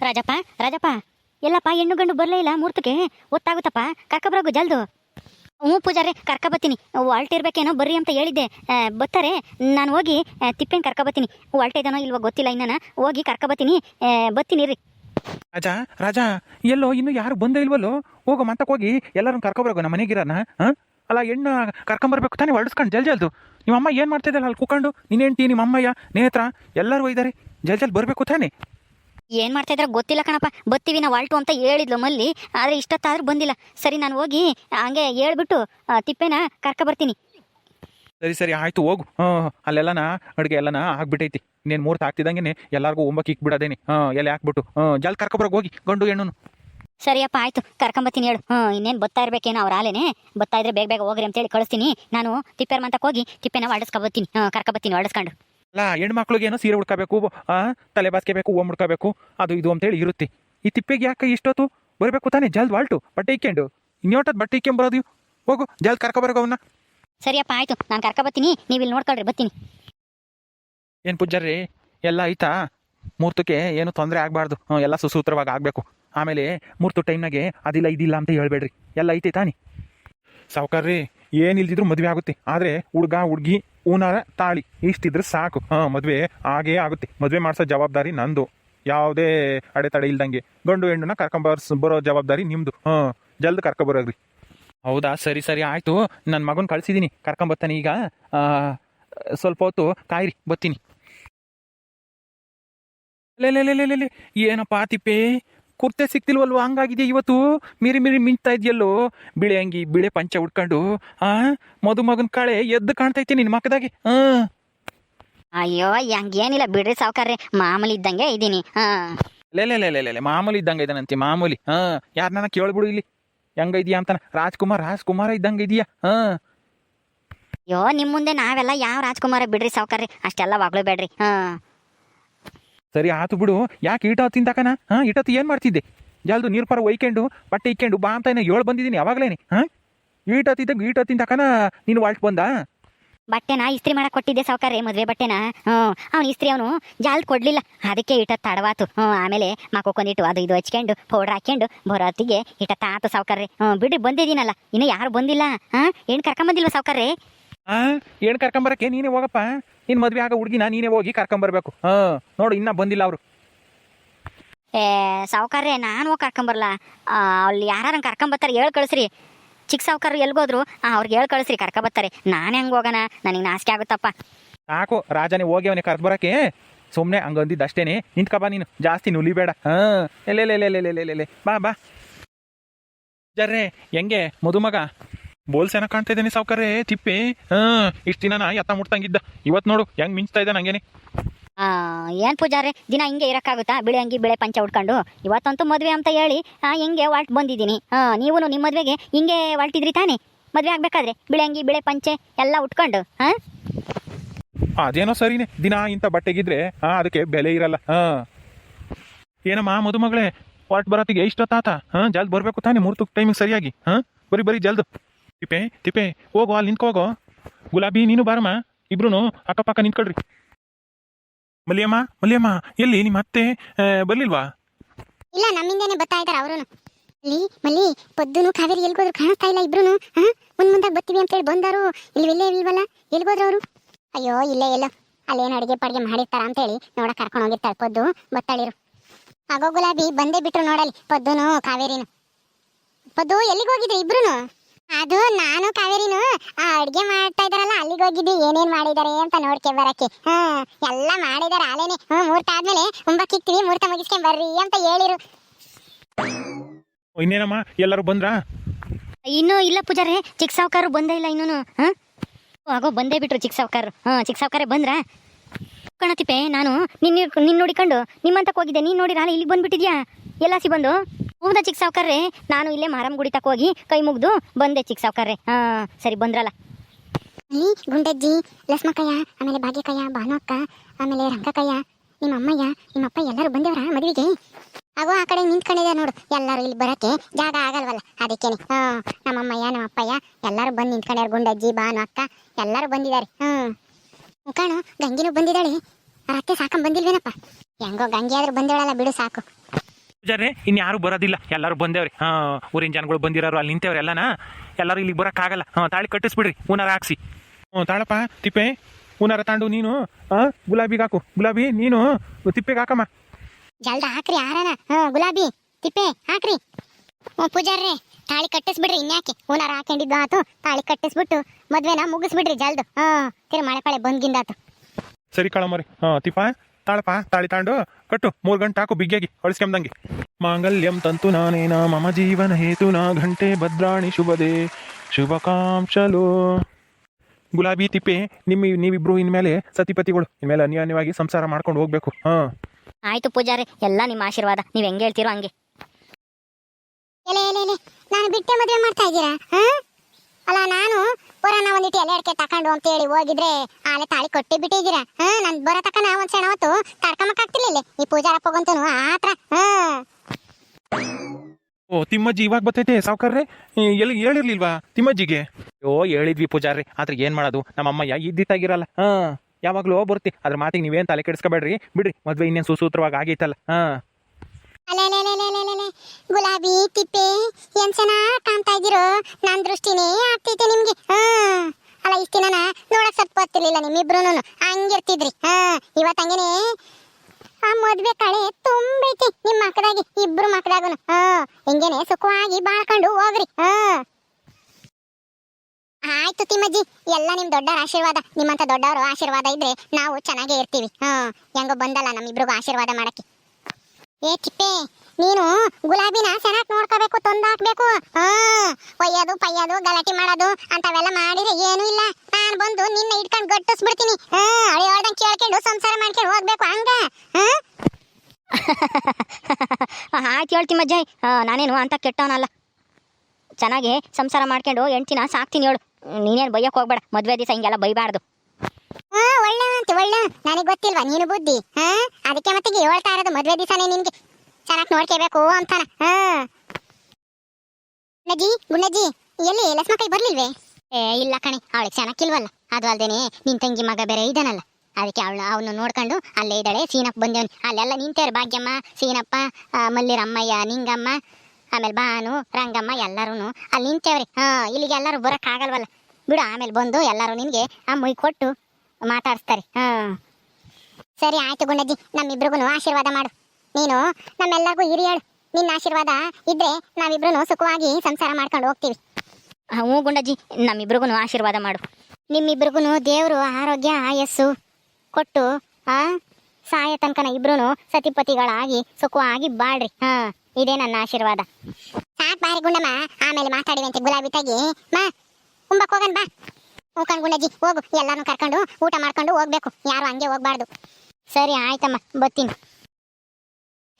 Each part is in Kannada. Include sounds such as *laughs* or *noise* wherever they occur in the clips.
ರಾಜಪ್ಪ ರಾಜಪ್ಪ. ಎಲ್ಲಪ್ಪ ಹೆಣ್ಣು ಗಂಡು ಬರಲೇ ಇಲ್ಲ ಮೂರ್ತಕ್ಕೆ ಗೊತ್ತಾಗುತ್ತಪ್ಪ ಕರ್ಕೊಬರೋಗು ಜಲ್ದು. ಹ್ಞೂ ಪೂಜಾರಿ ವಾಲ್ಟ್ ಹೊಲ್ಟಿರ್ಬೇಕೇನೋ ಬರ್ರಿ ಅಂತ ಹೇಳಿದ್ದೆ. ಆ, ಬತ್ತಾರೆ ನಾನು ಹೋಗಿ ತಿಪ್ಪೇನ ಕರ್ಕೊಬತ್ತೀನಿ. ಹೊಲ್ಟಿದ್ದಾನೋ ಇಲ್ವೋ ಗೊತ್ತಿಲ್ಲ ಇನ್ನ ಹೋಗಿ ಕರ್ಕ ಬತ್ತೀನಿ ಬತ್ತೀನಿ ರೀ ರಾಜಾ ರಾಜಾ ಎಲ್ಲೋ ಇನ್ನು ಯಾರು ಬಂದೇ ಇಲ್ವಲ್ಲೋ? ಹೋಗೋ ಮಂತಕ್ಕೆ ಹೋಗಿ. ಎಲ್ಲರೂ ಕರ್ಕೊಬರ್ಗೋ ನಮ್ಮ ಮನೆಗಿರೋನ ಹಾಂ? ಅಲ್ಲ ಹೆಣ್ಣು ಕರ್ಕೊಂಬರ್ಬೇಕು ತಾನೇ ಹೊರಡಿಸ್ಕೊಂಡು ಜಲ್ ಜಲ್ದು. ನಿಮ್ಮಮ್ಮ ಏನು ಮಾಡ್ತಿದ್ದಲ್ಲ ಅಲ್ಲಿ ಕುಕೊಂಡು? ನಿನ್ನ ಹೆಂಡ್ತಿ ನಿಮ್ಮ ಅಮ್ಮಯ್ಯ ನೇತ್ರ ಎಲ್ಲರೂ ಒಯ್ದಾರೆ ಜಲ್ ಜಲ್ ಬರಬೇಕು ತಾನೇ? ಏನು ಮಾಡ್ತಾ ಇದ್ರ ಗೊತ್ತಿಲ್ಲ ಕಣಪ್ಪ. ಬತ್ತೀವಿ ನಾವು ಹೊಲ್ಟು ಅಂತ ಹೇಳಿದ್ಲು ಮಲ್ಲಿ. ಆದ್ರೆ ಇಷ್ಟೊತ್ತಾದ್ರೂ ಬಂದಿಲ್ಲ. ಸರಿ ನಾನು ಹೋಗಿ ಹಂಗೆ ಹೇಳ್ಬಿಟ್ಟು ತಿಪ್ಪೇನ ಕರ್ಕ ಬರ್ತೀನಿ. ಸರಿ ಸರಿ ಆಯ್ತು ಹೋಗು. ಹಾಂ ಅಲ್ಲೆಲ್ಲನ ಅಡುಗೆ ಎಲ್ಲನ ಆಗ್ಬಿಟ್ಟೈತಿ. ನೀನ್ ಮೂರ್ತ ಆಗ್ತಿದ್ದಂಗೆ ಎಲ್ಲರಿಗೂ ಒಂಬಕ್ಕೆ ಇಕ್ಬಿಡೋದೇನೆ. ಹಾಂ ಎಲ್ಲ ಹಾಕ್ಬಿಟ್ಟು. ಹಾಂ ಜಲ್ ಕರ್ಕೊಬರೋಕೆ ಹೋಗಿ ಗಂಡು ಹೆಣ್ಣು ಸರಿಯಪ್ಪ ಆಯ್ತು. ಕರ್ಕೊಂಬತ್ತೀನಿ ಹೇಳು. ಹ್ಮ್ ಇನ್ನೇನು ಬತ್ತಾ ಇರ್ಬೇಕೇನೋ ಅವ್ರ ಆಲೇನೆ ಬತ್ತಾ ಇದ್ರೆ ಬೇಗ ಬೇಗ ಹೋಗ್ರಿ ಅಂತೇಳಿ ಕಳಿಸ್ತೀನಿ. ನಾನು ತಿಪ್ಪೇರ್ ಮಂತಕ್ಕೆ ಹೋಗಿ ತಿಪ್ಪೆನ ಹೊಡೆಸ್ಕೊಬತ್ತೀನಿ ಹಾಂ ಕರ್ಕೊಬತ್ತೀನಿ ಹೊಡೆಸ್ಕೊಂಡು ಅಲ್ಲ ಹೆಣ್ಮಕ್ಳಿಗೆ ಏನೋ ಸೀರೆ ಉಡ್ಕೋಬೇಕು ಆ ತಲೆ ಬಾಸ್ಕೋಬೇಕು ಓಮ್ ಉಡ್ಕೋಬೇಕು ಅದು ಇದು ಅಂತೇಳಿ ಇರುತ್ತೆ. ಈ ತಿಪ್ಪೆಗೆ ಯಾಕೆ ಇಷ್ಟೊತ್ತು? ಬರಬೇಕು ತಾನೇ ಜಲ್ದ್ ವಾಲ್ಟು ಬಟ್ಟೆ ಇಕ್ಕೊಂಡು. ಇನ್ಯೋಟದ್ ಬಟ್ಟೆ ಇಕ್ಕೊಂಬರೋದು ಹೋಗು ಜಲ್ದ್ ಕರ್ಕೊಬರ್ಗೋ ಅವನ್ನ ಸರಿಯಪ್ಪ ಆಯ್ತು ನಾನು ಕರ್ಕೊಬತ್ತೀನಿ ನೀವು ಇಲ್ಲಿ ನೋಡ್ಕೊಳ್ರಿ ಬತ್ತೀನಿ ಏನು ಪೂಜಾರಿ ಎಲ್ಲ ಆಯ್ತಾ? ಮೂರ್ತಕ್ಕೆ ಏನು ತೊಂದರೆ ಆಗಬಾರ್ದು ಹ್ಞೂ ಎಲ್ಲ ಸುಸೂತ್ರವಾಗಿ ಆಗಬೇಕು. ಆಮೇಲೆ ಮೂರ್ತು ಟೈಮ್ನಾಗೆ ಅದಿಲ್ಲ ಇದಿಲ್ಲ ಅಂತ ಹೇಳ್ಬೇಡ್ರಿ ಎಲ್ಲ ಐತೆ ತಾನಿ? ಸಾವುಕಾರ್ರಿ ಏನಿಲ್ದಿದ್ರು ಮದುವೆ ಆಗುತ್ತೆ. ಆದರೆ ಹುಡ್ಗ ಹುಡ್ಗಿ ಊನಾರ ತಾಳಿ ಇಷ್ಟಿದ್ರೆ ಸಾಕು. ಹಾಂ ಮದುವೆ ಆಗೇ ಆಗುತ್ತೆ. ಮದುವೆ ಮಾಡಿಸೋ ಜವಾಬ್ದಾರಿ ನಂದು. ಯಾವುದೇ ಅಡೆತಡೆ ಇಲ್ದಂಗೆ. ಗಂಡು ಹೆಣ್ಣನ್ನ ಕರ್ಕೊಂಬರ್ಸ್ ಬರೋ ಜವಾಬ್ದಾರಿ ನಿಮ್ಮದು ಹಾಂ ಜಲ್ದಿ ಕರ್ಕೊಬರೋಗ್ರಿ ಹೌದಾ? ಸರಿ ಸರಿ ಆಯಿತು. ನನ್ನ ಮಗನ ಕಳ್ಸಿದೀನಿ. ಕರ್ಕೊಂಬರ್ತಾನೆ ಈಗ. ಆ, ಸ್ವಲ್ಪ ಹೊತ್ತು ಕಾಯಿರಿ ಲೇ ಲೇ, ಏನಪ್ಪ ತಿಪ್ಪೆ? ಕುರ್ತೆ ಸಿಕ್ತಿಲ್ವಲ್ವ? ಹಂಗಾಗಿದೆ ಇವತ್ತು? ಮೀರಿ ಮೀರಿ ಮಿಂಚ್ತಾ ಇದೆಯಲ್ಲೋ? ಬಿಳಿ ಅಂಗಿ ಬಿಳೆ ಪಂಚ ಉಟ್ಕೊಂಡು ಆ ಮದುಮಗನ ಕಾಳೆ ಎದ್ದು ಕಾಣ್ತೈತೆ ನಿನ್ನ ಮಕ್ಕದಾಗೆ? ಹಾ ಅಯ್ಯೋ ಹಂಗೇನಿಲ್ಲ ಬಿಡ್ರಿ ಸಾವುಕಾರ್ರೆ. ಮಾಮೂಲಿ ಇದ್ದಂಗೆ ಇದ್ದೀನಿ. ಹಾಂ ಲೇ ಮಾಮೂಲಿ ಇದ್ದಂಗೆ ಇದ್ದಾನಂತೆ ಮಾಮೂಲಿ. ಹಾ ಯಾರನ್ನ ಕೇಳ್ಬಿಡು ಇಲ್ಲಿ. ಹೆಂಗೈದ್ಯಾ ಅಂತಾನ? ರಾಜ್ಕುಮಾರ್ ರಾಜ್ಕುಮಾರ ಇದ್ದಂಗೆ ಇದೆಯಾ? ಹಾ ಅಯ್ಯೋ ನಿಮ್ಮ ಮುಂದೆ ನಾವೆಲ್ಲ ಯಾವ ರಾಜ್ಕುಮಾರ ಬಿಡ್ರಿ ಸಾವುಕಾರ್ರಿ? ಅಷ್ಟೆಲ್ಲ ವಾಗ್ಳು ಬೇಡ್ರಿ. ಹಾಂ ಸರಿ, ಆತು ಬಿಡು. ಯಾಕೆ ಈಟೊತ್ತು ತಿಂತಾಕನ ಹಾ ಈಟತ್ತು ಏನು ಮಾಡ್ತಿದ್ದೆ? ಜಲ್ದು ನೀರು ಪರ ಒಯ್ಕೊಂಡು, ಬಟ್ಟೆ ಇಕ್ಕೊಂಡು, ಬಾ ಅಂತ ಏನೋ ಹೇಳಿ ಬಂದಿದ್ದೀನಿ ಯಾವಾಗಲೇನೆ. ಹಾ? ಈಟೊತ್ತಿದ್ದಾಗ ಈಟೊತ್ತಿನ ತಕನ ನೀನು ವಾಲ್ಟ್ ಬಂದ? ಬಟ್ಟೆನ ಇಸ್ತ್ರಿ ಮಾಡಕ್ ಕೊಟ್ಟಿದ್ದೆ ಸಾವುಕಾರ್ರೆ, ಮದುವೆ ಬಟ್ಟೆನ. ಹ್ಞೂ, ಅವ್ನು ಇಸ್ತ್ರಿ ಅವನು ಜಾಲ್ ಕೊಡ್ಲಿಲ್ಲ. ಅದಕ್ಕೆ ಇಟ ತಡವಾತು. ಹ್ಞೂ, ಆಮೇಲೆ ಮಕ್ಕೊಂದಿಟ್ಟು ಅದು ಇದು ಹಚ್ಕೊಂಡು, ಪೌಡ್ರ್ ಹಾಕ್ಕೊಂಡು ಬರೋತ್ತಿಗೆ ಇಟ ತಾತು ಸಾವುಕಾರ್ರೆ. ಹ್ಞೂ ಬಿಡ್ರಿ ಬಂದಿದ್ದೀನಲ್ಲ. ಇನ್ನು ಯಾರು ಬಂದಿಲ್ಲ. ಹಾಂ ಏನು ಕರ್ಕೊಂಬಂದಿಲ್ವ ಸಾವುಕಾರ್ರೆ? ಆ? ಏನು ಕರ್ಕೊಂಬರಕ್ಕೆ ನೀನೇ ಹೋಗಪ್ಪ. ನಿನ್ನ ಮದುವೆ ಆಗ ಹುಡುಗಿನ ನೀನೇ ಹೋಗಿ ಕರ್ಕೊಂಬರ್ಬೇಕು ಹಾಂ ನೋಡು ಇನ್ನೂ ಬಂದಿಲ್ಲ ಅವರು. ಏ ಸಾವುಕಾರ್ರೆ ನಾನು ಹೋಗಿ ಕರ್ಕೊಂಬರಲ್ಲ ಅಲ್ಲಿ ಯಾರು ಕರ್ಕೊಂಬರ್ತಾರೆ ಹೇಳಿ ಕಳಿಸ್ರಿ. ಚಿಕ್ಕ ಸಾವುಕಾರರು ಎಲ್ಗೋದ್ರು ಅವ್ರಿಗೆ ಹೇಳಿ ಕಳಿಸ್ರಿ ಕರ್ಕೊಂಬರ್ತಾರೆ ನಾನು ಹೆಂಗೆ ಹೋಗೋಣ? ನನಗೆ ನಾಸಿಕೆ ಆಗುತ್ತಪ್ಪ. ಸಾಕು ರಾಜನೇ ಹೋಗಿ ಅವನಿಗೆ ಕರ್ದು ಬರಕ್ಕೆ. ಸುಮ್ಮನೆ ಹಂಗಂದಿದ್ದು ಅಷ್ಟೇನೆ ನಿಂತ್ಕ ಬಾ ನೀನು. ಜಾಸ್ತಿ ನುಲಿಬೇಡ. ಹಾಂ. ಎಲ್ಲೆ ಎಲ್ಲೆ ಬಾ ಬಾ. ಜರ್ರೆ ಹೆಂಗೆ? ಮದುಮಗ? ಬೋಲ್ಸೇನ ಕಾಣ್ತಾ ಇದ್ದೀನಿ ಸಾವುಕಾರೆ ತಿಪ್ಪಿ. ಹಾ ಇಷ್ಟು ದಿನ ನಾ ಎತ್ತ ಮುಟ್ತಂಗಿದ್ದ. ಇವತ್ ನೋಡು ಹೆಂಗ್ ಮಿಂಚ್ತಾ ಇದ್ದಾನೆ ಹಂಗೇನೆ. ಏನು ಪೂಜಾರೆ ದಿನ ಹಿಂಗೆ ಇರೋಕ್ಕಾಗುತ್ತಾ? ಬಿಳಿ ಅಂಗಿ ಬಿಳೆ ಪಂಚ ಉಟ್ಕೊಂಡು. ಇವತ್ತಂತೂ ಮದ್ವೆ ಅಂತ ಹೇಳಿ ಹಿಂಗೆ ವಾಲ್ಟ್ ಬಂದಿದ್ದೀನಿ. ಹಾ ನೀವು ನಿಮ್ಮ ಮದ್ವೆಗೆ ಹಿಂಗೆ ವಾಲ್ಟಿದ್ರಿ ತಾನೇ? ಮದ್ವೆ ಆಗ್ಬೇಕಾದ್ರೆ ಬಿಳಿ ಅಂಗಿ ಬಿಳೆ ಪಂಚೆ ಎಲ್ಲ ಉಟ್ಕೊಂಡು ಹಾ? ಅದೇನೋ ಸರಿನೇ. ದಿನ ಇಂಥ ಬಟ್ಟೆಗಿದ್ರೆ ಹಾ ಅದಕ್ಕೆ ಬೆಲೆ ಇರಲ್ಲ. ಹಾ. ಏನಮ್ಮ ಮದುಮಗಳೇ ವಾಟ್ ಬರತ್ತಿಗೆ ಇಷ್ಟೊತ್ತಾತ ಹಾ ಜಲ್ದ್ ಬರಬೇಕು ತಾನೇ ಮೂರ್ತು ಟೈಮಿಗೆ ಸರಿಯಾಗಿ. ಹಾ ಬರಿ ಬರಿ ಜಲ್ದು. ತಿಪ್ಪೆ ತಿಪ್ಪೆ. ಹೋಗೋ ಅಲ್ಲಿ ನಿಂತ್ಕೋಗೋ ಗುಲಾಬಿ, ನೀನು ಬಾರಮ್ಮ. ಇಬ್ರು ಅಕ್ಕಪಕ್ಕ ನಿಂತ್ಕೊಳ್ರಿ. ಮಲ್ಲಿಯಮ್ಮ ಮಲ್ಲಿಯಮ್ಮ, ಎಲ್ಲಿ? ನಿಮ್ಮ ಅತ್ತೆ ಬರ್ಲಿಲ್ವಾ? ಇಲ್ಲ, ನಮ್ಮಿಂದೇನೆ ಬರ್ತಾ ಇದ್ದಾರೆ ಅವರು ಇಲ್ಲಿ ಮಲ್ಲಿ, ಪದ್ದುನು, ಕಾವೇರಿ ಎಲ್ಗೋದ್ರು ಕಾಣಿಸ್ತಾ ಇಲ್ಲ ಇಬ್ರು ಮುಂದ್ ಮುಂದಾಗ ಬರ್ತೀವಿ ಅಂತೇಳಿ ಬಂದರು ಇಲ್ಲಿ ಇಲ್ಲೇ ಇಲ್ವಲ್ಲ? ಎಲ್ಗೋದ್ರು ಅವರು? ಅಯ್ಯೋ, ಇಲ್ಲೇ ಇಲ್ಲ ಅಲ್ಲೇನು ಅಡಿಗೆ ಪಡಿಗೆ ಮಾಡಿರ್ತಾರ ಅಂತೇಳಿ ನೋಡ ಕರ್ಕೊಂಡು ಹೋಗಿರ್ತಾರೆ ಪದ್ದು. ಬತ್ತಾಳಿರು ಆಗೋ ಗುಲಾಬಿ, ಬಂದೇ ಬಿಟ್ರು ನೋಡಲಿ ಪದ್ದುನು, ಕಾವೇರಿನು. ಪದ್ದು, ಎಲ್ಲಿಗೆ ಹೋಗಿದ್ರಿ ಇಬ್ರು ಅದು ನಾನು ಕಾವೇರಿನು ಆ ಅಡ್ಗೆ ಮಾಡ್ತಾ ಇದಾರಲ್ಲ ಅಲ್ಲಿಗೆ ಹೋಗಿದ್ವಿ ಏನೇನ್ ಮಾಡಿದಾರೆ ಅಂತ ನೋಡ್ಕೆ ಬರಕ್ಕೆ. ಹಾ ಎಲ್ಲ ಮಾಡಿದಾರೆ ಆಲೇನೆ. ಹ್ಮ್ ಮುಹೂರ್ತ ಆದ್ಮೇಲೆ ಉಂಬ ಕಿತ್ತಿವಿ ಮೂರ್ತ ಮುಗಿಸ್ಕೊಂಡ್ ಬರ್ರಿ ಅಂತ ಹೇಳಿರು. ಓ, ಇನ್ನೇನಮ್ಮ? ಎಲ್ಲರೂ ಬಂದ್ರಾ? ಇನ್ನು ಇಲ್ಲ ಪೂಜಾರೆ ಚಿಕ್ಕ ಸಾವುಕಾರು ಬಂದೇ ಇಲ್ಲ ಇನ್ನೂನು ಹಾಂ? ಆಗೋ ಬಂದೇ ಬಿಟ್ರು ಚಿಕ್ಕ ಸಾವುಕಾರು. ಹಾಂ ಚಿಕ್ಕ ಸಾವುಕಾರೇ ಬಂದ್ರಾ? ಕಣತಿಪೆ ನಾನು ನಿನ್ನ ನಿನ್ನ ನೋಡಿಕೊಂಡು ನಿಮ್ಮಂತಕ್ಕೆ ಹೋಗಿದ್ದೆ ನೀನು ನೋಡಿರ ಇಲ್ಲಿ ಇಲ್ಲಿಗೆ ಬಂದ್ಬಿಟ್ಟಿದ್ಯಾ? ಎಲ್ಲಾಸಿ ಬಂದು? ಹೌದಾ ಚಿಕ್ಕ ಸಾವುಕಾರ್ರೆ, ನಾನು ಇಲ್ಲೇ ಮಾರಮ್ಮ ಗುಡಿ ತಕ ಹೋಗಿ ಕೈ ಮುಗ್ದು ಬಂದೆ ಚಿಕ್ಕ ಸಾವುಕಾರ್ರೆ. ಹಾಂ, ಸರಿ, ಬಂದ್ರಲ್ಲ. ಗುಂಡಜ್ಜಿ ಲಕ್ಷ್ಮಕಯ್ಯ ಆಮೇಲೆ ಭಾಗ್ಯಕಯ್ಯ ಭಾನುಕ್ಕ, ಆಮೇಲೆ ರಂಗಕಯ್ಯ ನಿಮ್ಮ ಅಮ್ಮಯ್ಯ, ನಿಮ್ಮ ಅಪ್ಪ ಎಲ್ಲರೂ ಬಂದೇವ್ರ ಮದುವೆಗೆ? ಅವು ಆ ಕಡೆ ನಿಂತ್ಕೊಂಡಿದೆ ನೋಡು, ಎಲ್ಲರೂ ಇಲ್ಲಿ ಬರಕ್ಕೆ ಜಾಗ ಆಗಲ್ವಲ್ಲ, ಅದಕ್ಕೇನೆ. ಅಮ್ಮಯ್ಯ, ನಮ್ಮ ಅಪ್ಪಯ್ಯ ಎಲ್ಲರೂ ಬಂದು ನಿಂತ್ಕೊಂಡ್ಯಾರ ಗುಂಡಜ್ಜಿ ಭಾನು ಅಕ್ಕ ಎಲ್ಲರೂ ಬಂದಿದ್ದಾರೆ. ಹ್ಞೂ ಕಾಣು, ಗಂಗಿನೂ ಬಂದಿದ್ದಾಳೆ. ಅವ್ರ ಸಾಕಂಬಂದಿಲ್ವೇನಪ್ಪ? ಹೆಂಗೋ ಗಂಗೆ ಆದ್ರೂ ಬಂದಿವಳಲ್ಲ ಬಿಡು ಸಾಕು. ಪೂಜಾರೆ ಇನ್ಯಾರು ಬರೋದಿಲ್ಲ. ಎಲ್ಲರೂ ಬಂದೇವ್ರಿ. ಹಾಂ ಊರಿನ ಜನಗಳು ಬಂದಿರೋರು ಅಲ್ಲಿ ನಿಂತೇವ್ರಿ ಎಲ್ಲನ? ಎಲ್ಲರೂ ಇಲ್ಲಿಗೆ ಬರೋಕ್ಕಾಗಲ್ಲ ಹಾಂ ತಾಳಿ ಕಟ್ಟಿಸ್ಬಿಡ್ರಿ ಹೂನಾರ ಹಾಕ್ಸಿ. ಹ್ಞೂ ತಾಳಪ್ಪ ತಿಪ್ಪೆ ಹೂನಾರ ತಾಂಡು ನೀನು. ಹಾಂ ಗುಲಾಬಿಗೆ ಹಾಕು. ಗುಲಾಬಿ ನೀನು. ತಿಪ್ಪೆಗೆ ಹಾಕಮ್ಮ. ಜಲ್ದ ಹಾಕ್ರಿ ಆರಾನ ಹಾ ಗುಲಾಬಿ ತಿಪ್ಪೆ ಹಾಕ್ರಿ. ಹ್ಞೂ ಪೂಜಾರ್ರಿ ತಾಳಿ ಕಟ್ಟಿಸ್ಬಿಡ್ರಿ ಇನ್ಯಾಕೆ? ಹೂನಾರ ಹಾಕೊಂಡಿದ್ದು ಆತು ತಾಳಿ ಕಟ್ಟಿಸ್ಬಿಟ್ಟು ಮದ್ವೆನ ಮುಗಿಸ್ಬಿಡ್ರಿ ಜಲ್ದು. ಹಾ ತಿರು ಮಳೆ ಪಳೆ ಬಂದ್ಗಿಂದಾತು. ಸರಿ ಕಳಮರಿ ಹಾಂ ತಿಪ್ಪ. ತಾಳಪ್ಪ ತಾಳಿ ತಾಂಡು ಕಟ್ಟು ಮೂರು ಗಂಟೆ ಹಾಕು ಬಿಗ್ಗಿಯಾಗಿ ಅಳಿಸ್ಕೊಂಬಂಗೆ ಮಾಂಗಲ್ಯಂ ತಂತು ನಾನೇನ ಮಮ ಜೀವನ ಹೇತುನ ಘಂಟೆ ಭದ್ರಾಣಿ ಶುಭದೇ ಶುಭಕಾಂಕ್ಷಲು. ಗುಲಾಬಿ ತಿಪ್ಪೆ ನಿಮ್ಮ ನೀವಿಬ್ರು ಇನ್ಮೇಲೆ ಸತಿಪತಿಗಳು ಇನ್ಮೇಲೆ ಅನ್ಯಾನ್ಯವಾಗಿ ಸಂಸಾರ ಮಾಡ್ಕೊಂಡು ಹೋಗ್ಬೇಕು. ಹಾಂ. ಆಯ್ತು ಪೂಜಾರಿ ಎಲ್ಲ ನಿಮ್ಮ ಆಶೀರ್ವಾದ ನೀವು ಹೆಂಗೆ ಹೇಳ್ತೀರೋ ಹಂಗೆ. ನಾನು ಬಿಟ್ಟೆ ಮದುವೆ ಮಾಡ್ತಾ ಇದ್ದೀರಾ? ಹಾ? ಅಲ್ಲ ನಾನು ಪುರಾಣ ಒಂದಿಟ್ಟು ಎಲೆ ಅಡಿಕೆ ತಕೊಂಡು ಅಂತ ಹೇಳಿ ಹೋಗಿದ್ರೆ ಆಲೆ ತಾಳಿ ಕೊಟ್ಟಿ ಬಿಟ್ಟಿದ್ದೀರಾ ಹಾ ನನ್ ಬರೋ ತಕ್ಕ ನಾ ಒಂದ್ ಸಣ್ಣ ಹೊತ್ತು ತಡ್ಕಮಕ್ಕಾಗ್ತಿರ್ಲಿಲ್ಲ ಈ ಪೂಜಾರಪ್ಪಗಂತೂ ಆತ್ರ ಹಾ ಓ ತಿಮ್ಮಜ್ಜಿ ಇವಾಗ ಬತ್ತೈತೆ ಸಾವುಕಾರ್ರೆ? ಎಲ್ಲಿ ಹೇಳಿರ್ಲಿಲ್ವಾ ತಿಮ್ಮಜ್ಜಿಗೆ? ಓ ಹೇಳಿದ್ವಿ ಪೂಜಾರಿ ಆದ್ರೆ ಏನ್ ಮಾಡೋದು? ನಮ್ಮಮ್ಮ ಯಾ ಇದ್ದಿತ್ತಾಗಿರಲ್ಲ ಹ ಯಾವಾಗ್ಲೂ ಬರ್ತಿ ಅದ್ರ ಮಾತಿಗೆ ನೀವೇನ್ ತಲೆ ಕೆಡಿಸ್ಕೊಬೇಡ್ರಿ. ಬಿಡ್ರಿ ಮದ್ವೆ ಇನ್ನೇನ್ ಸುಸೂತ್ರವಾಗಿ ಆಗೈತಲ್ಲ. ಹಾ. ಗುಲಾಬಿ ತಿಪ್ಪೆ ಏನ್ ಚೆನ್ನಾಗ್ ಕಾಣ್ತಾ ಇದ್ದೀರೋ? ನನ್ ದೃಷ್ಟಿನೇ ಆಗ್ತೈತೆ ನಿಮ್ಗೆ. ಹಾ. ಅಲ್ಲ, ಇಷ್ಟ ದಿನ ನೋಡಕ್ ಸ್ವಲ್ಪ ಗೊತ್ತಿರ್ಲಿಲ್ಲ ನಿಮ್ಮಿಬ್ರು ಹಂಗಿರ್ತಿದ್ರಿ. ಹಾ, ಇವತ್ ಹಂಗೇನೆ. ಆ ಮದ್ವೆ ಕಳೆ ತುಂಬೈತಿ ನಿಮ್ ಮಕ್ಕದಾಗಿ ಇಬ್ರು ಮಕ್ಕದಾಗುನು. ಹಾ, ಹಿಂಗೇನೆ ಸುಖವಾಗಿ ಬಾಳ್ಕೊಂಡು ಹೋಗ್ರಿ. ಹಾ. ಆಯ್ತು ತಿಮ್ಮಜ್ಜಿ, ಎಲ್ಲ ನಿಮ್ ದೊಡ್ಡರ ಆಶೀರ್ವಾದ. ನಿಮ್ಮಂತ ದೊಡ್ಡವರು ಆಶೀರ್ವಾದ ಇದ್ರೆ ನಾವು ಚೆನ್ನಾಗೇ ಇರ್ತೀವಿ. ಹಾ, ಹೆಂಗೋ ಬಂದಲ್ಲ ನಮ್ಮಿಬ್ರಿಗೂ ಆಶೀರ್ವಾದ ಮಾಡಕ್ಕೆ. ಏ ಚಿಪ್ಪೆ ನೀನು ಗುಲಾಬಿನ ಚೆನ್ನಾಗಿ ನೋಡ್ಕೋಬೇಕು ತಂದು ಹಾಕ್ಬೇಕು ಹಾ, ಒಯ್ಯೋದು, ಪಯ್ಯೋದು, ಗಲಾಟೆ ಮಾಡೋದು ಅಂತವೆಲ್ಲ ಮಾಡಿದ್ರೆ ಏನು ಇಲ್ಲ. ನಾನು ಬಂದು ನಿನ್ನ ಇಟ್ಕೊಂಡು ಗಟ್ಟಿಸ್ಬಿಡ್ತೀನಿ. ಹೇಳ್ದಂಗೆ ಕೇಳ್ಕೊಂಡು ಸಂಸಾರ ಮಾಡ್ಕೊಂಡು ಹೋಗ್ಬೇಕು ಹಂಗ. ಹಾ? *laughs* ಕೇಳ್ತೀನಿ ಮಜ್ಜಾಯ್. ನಾನೇನು ಅಂತ ಕೆಟ್ಟವನಲ್ಲ. ಚೆನ್ನಾಗಿ ಸಂಸಾರ ಮಾಡ್ಕೊಂಡು ಹೆಂಡ್ತಿನ ಸಾಕ್ತೀನಿ ಹೇಳು. ನೀನೇನು ಬೈಯಕ್ಕೆ ಹೋಗ್ಬೇಡ, ಮದುವೆ ದಿವಸ ಹಿಂಗೆಲ್ಲ ಬೈಬಾರ್ದು. ಒಳ್ಳೆ ಒಳ್ಳೆ ನನಗೆ ಗೊತ್ತಿಲ್ವಾ, ನೀನು ಬುದ್ಧಿ? ಹಾ, ಅದಕ್ಕೆ ಮತ್ತೆ ಹೇಳ್ತಾ ಇರೋದು, ಮದ್ವೆ ದಿವಸನೇ ನಿನ್ಗೆ. ಚೆನ್ನಾಗಿ ನೋಡ್ಕೋಬೇಕು ಅಂತಾನ. ಹಾ. ಗುಣ್ಣಜ್ಜಿ ಎಲ್ಲಿ ಕೈ ಬರ್ಲಿಲ್ವೇ? ಏ, ಇಲ್ಲ ಕಣೆ, ಅವಳಿಗೆ ಚೆನ್ನಾಗಿಲ್ವಲ್ಲ ಅದು ಅಲ್ದೇನೆ ನಿನ್ ತಂಗಿ ಮಗ ಬೇರೆ ಇದನಲ್ಲ. ಅದಕ್ಕೆ ಅವಳು ಅವನು ನೋಡ್ಕೊಂಡು ಅಲ್ಲೇ ಇದ್ದಾಳೆ, ಸೀನಪ್ಪ ಬಂದೇವನು. ಅಲ್ಲೆಲ್ಲ ನಿಂತೇವ್ರೆ ಭಾಗ್ಯಮ್ಮ, ಸೀನಪ್ಪ ಮಲ್ಲಿರಮ್ಮಯ್ಯ, ನಿಂಗಮ್ಮ, ಆಮೇಲೆ ಬಾನು ರಂಗಮ್ಮ ಎಲ್ಲರೂ ಅಲ್ಲಿ ನಿಂತೇವ್ರಿ. ಹಾ, ಇಲ್ಲಿಗೆ ಎಲ್ಲರೂ ಬರೋಕ್ಕಾಗಲ್ವಲ್ಲ. ಬಿಡು, ಆಮೇಲೆ ಬಂದು ಎಲ್ಲರೂ ನಿನಗೆ ಆ ಮುಯ್ ಕೊಟ್ಟು ಮಾತಾಡಿಸ್ತಾರೆ. ಹಾ. ಸರಿ, ಆಯ್ತು ಗುಂಡಜ್ಜಿ ನಮ್ಮಿಬ್ರಿಗೂ ಆಶೀರ್ವಾದ ಮಾಡು. ನೀನು ನಮ್ಮೆಲ್ಲರಿಗೂ ಹಿರಿಯಳು. ನಿನ್ನ ಆಶೀರ್ವಾದ ಇದ್ರೆ ನಾವಿಬ್ರು ಸುಖವಾಗಿ ಸಂಸಾರ ಮಾಡ್ಕೊಂಡು ಹೋಗ್ತೀವಿ. ಹ್ಞೂ ಗುಂಡಜ್ಜಿ ನಮ್ಮಿಬ್ರಿಗೂ ಆಶೀರ್ವಾದ ಮಾಡು. ನಿಮ್ಮಿಬ್ರಿಗೂ ದೇವರು ಆರೋಗ್ಯ ಆಯಸ್ಸು ಕೊಟ್ಟು ಆ ಸಾಯ ತನಕನ ಇಬ್ರು ಸತಿಪತಿಗಳಾಗಿ ಸುಖವಾಗಿ ಬಾಳ್ರಿ. ಹಾ ಇದೇ ನನ್ನ ಆಶೀರ್ವಾದ. ಸಾಕು ಬಾರಿ ಗುಂಡಮ್ಮ ಆಮೇಲೆ ಮಾತಾಡಿವಂತೆ ಗುಲಾಬಿ ತಗಿ ಮಾ ಉಂಬಕ್ ಹೋಗನ್ ಬಾ. ಹೋಗನ್ ಗುಂಡಜ್ಜಿ ಹೋಗು. ಎಲ್ಲಾನು ಕರ್ಕೊಂಡು ಊಟ ಮಾಡ್ಕೊಂಡು ಹೋಗ್ಬೇಕು. ಯಾರು ಹಂಗೆ ಹೋಗ್ಬಾರ್ದು. ಸರಿ ಆಯ್ತಮ್ಮ ಬತ್ತೀನಿ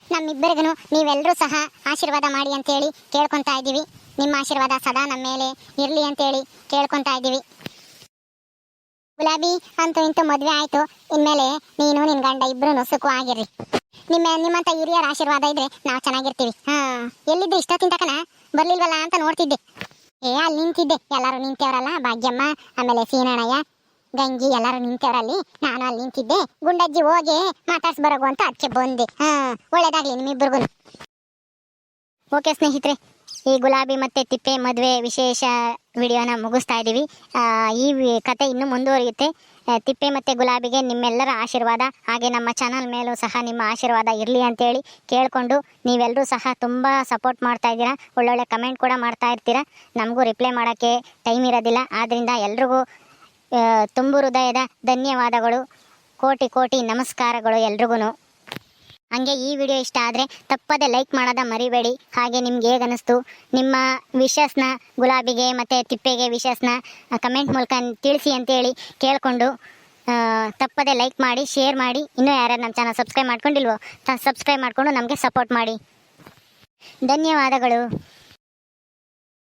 ನಮ್ಮಿಬ್ಬರಿಗೂ ನೀವೆಲ್ಲರೂ ಸಹ ಆಶೀರ್ವಾದ ಮಾಡಿ ಅಂತೇಳಿ ಕೇಳ್ಕೊಂತಾ ಇದ್ದೀವಿ. ನಿಮ್ಮ ಆಶೀರ್ವಾದ ಸದಾ ನಮ್ಮ ಮೇಲೆ ಇರಲಿ ಅಂತೇಳಿ ಕೇಳ್ಕೊತಾ ಇದ್ದೀವಿ. ಗುಲಾಬಿ ಅಂತೂ ಇಂತೂ ಮದುವೆ ಆಯ್ತು. ಇನ್ಮೇಲೆ ನೀನು ನಿನ್ನ ಗಂಡ ಇಬ್ರು ಸುಖವಾಗಿರ್ರಿ ನಿಮ್ಮ, ನಿಮ್ಮಂತ ಹಿರಿಯರ ಆಶೀರ್ವಾದ ಇದ್ರೆ ನಾವು ಚೆನ್ನಾಗಿರ್ತೀವಿ. ಹಾ ಎಲ್ಲಿದ್ದೆ ಇಷ್ಟ ತಕನ ಬರ್ಲಿಲ್ವಲ್ಲ ಅಂತ ನೋಡ್ತಿದ್ದೆ. ಏ, ಅಲ್ಲಿ ನಿಂತಿದ್ದೆ. ಎಲ್ಲರೂ ನಿಂತೇವ್ರಲ್ಲ, ಭಾಗ್ಯಮ್ಮ, ಆಮೇಲೆ ಸೀನಣ್ಣಯ್ಯ ಗಂಗಿ ಎಲ್ಲರೂ ನಿಂತವರಲ್ಲಿ, ನಾನು ಅಲ್ಲಿ ನಿಂತಿದ್ದೆ. ಗುಂಡಜ್ಜಿ ಹೋಗಿ ಮಾತಾಡ್ಸ್ ಬರಗು ಅಂತ ಅದಕ್ಕೆ ಬಂದೆ. ಹಾ, ಒಳ್ಳೇದಾಗ್ಲಿ ನಿಮ್ಮಿಬ್ರಿಗೂ ಓಕೆ ಸ್ನೇಹಿತರೆ, ಈ ಗುಲಾಬಿ ಮತ್ತೆ ತಿಪ್ಪೆ ಮದುವೆ ವಿಶೇಷ ವಿಡಿಯೋನ ಮುಗಿಸ್ತಾ ಇದ್ದೀವಿ. ಈ ಕತೆ ಇನ್ನೂ ಮುಂದುವರಿಯುತ್ತೆ. ತಿಪ್ಪೆ ಮತ್ತು ಗುಲಾಬಿಗೆ ನಿಮ್ಮೆಲ್ಲರ ಆಶೀರ್ವಾದ, ಹಾಗೆ ನಮ್ಮ ಚಾನಲ್ ಮೇಲೂ ಸಹ ನಿಮ್ಮ ಆಶೀರ್ವಾದ ಇರಲಿ ಅಂತೇಳಿ ಕೇಳಿಕೊಂಡು ನೀವೆಲ್ಲರೂ ಸಹ ತುಂಬ ಸಪೋರ್ಟ್ ಮಾಡ್ತಾ ಇದ್ದೀರಾ. ಒಳ್ಳೊಳ್ಳೆ ಕಮೆಂಟ್ ಕೂಡ ಮಾಡ್ತಾ ಇರ್ತೀರಾ. ನಮಗೂ ರಿಪ್ಲೈ ಮಾಡೋಕ್ಕೆ ಟೈಮ್ ಇರೋದಿಲ್ಲ. ಆದ್ದರಿಂದ ಎಲ್ರಿಗೂ ತುಂಬು ಹೃದಯದ ಧನ್ಯವಾದಗಳು. ಕೋಟಿ ಕೋಟಿ ನಮಸ್ಕಾರಗಳು ಎಲ್ರಿಗೂ ಹಂಗೆ ಈ ವಿಡಿಯೋ ಇಷ್ಟ ಆದರೆ ತಪ್ಪದೆ ಲೈಕ್ ಮಾಡೋದ ಮರಿಬೇಡಿ. ಹಾಗೆ ನಿಮ್ಗೆ ಹೇಗೆ ಅನ್ನಿಸ್ತು ನಿಮ್ಮ ವಿಷಸ್ನ ಗುಲಾಬಿಗೆ ಮತ್ತು ತಿಪ್ಪೆಗೆ ವಿಷಸ್ನ ಕಮೆಂಟ್ ಮೂಲಕ ತಿಳಿಸಿ ಅಂತೇಳಿ ಕೇಳಿಕೊಂಡು ತಪ್ಪದೆ ಲೈಕ್ ಮಾಡಿ, ಶೇರ್ ಮಾಡಿ. ಇನ್ನೂ ಯಾರ್ಯಾರು ನಮ್ಮ ಚಾನಲ್ ಸಬ್ಸ್ಕ್ರೈಬ್ ಮಾಡ್ಕೊಂಡಿಲ್ವೋ ಸಬ್ಸ್ಕ್ರೈಬ್ ಮಾಡಿಕೊಂಡು ನಮಗೆ ಸಪೋರ್ಟ್ ಮಾಡಿ. ಧನ್ಯವಾದಗಳು.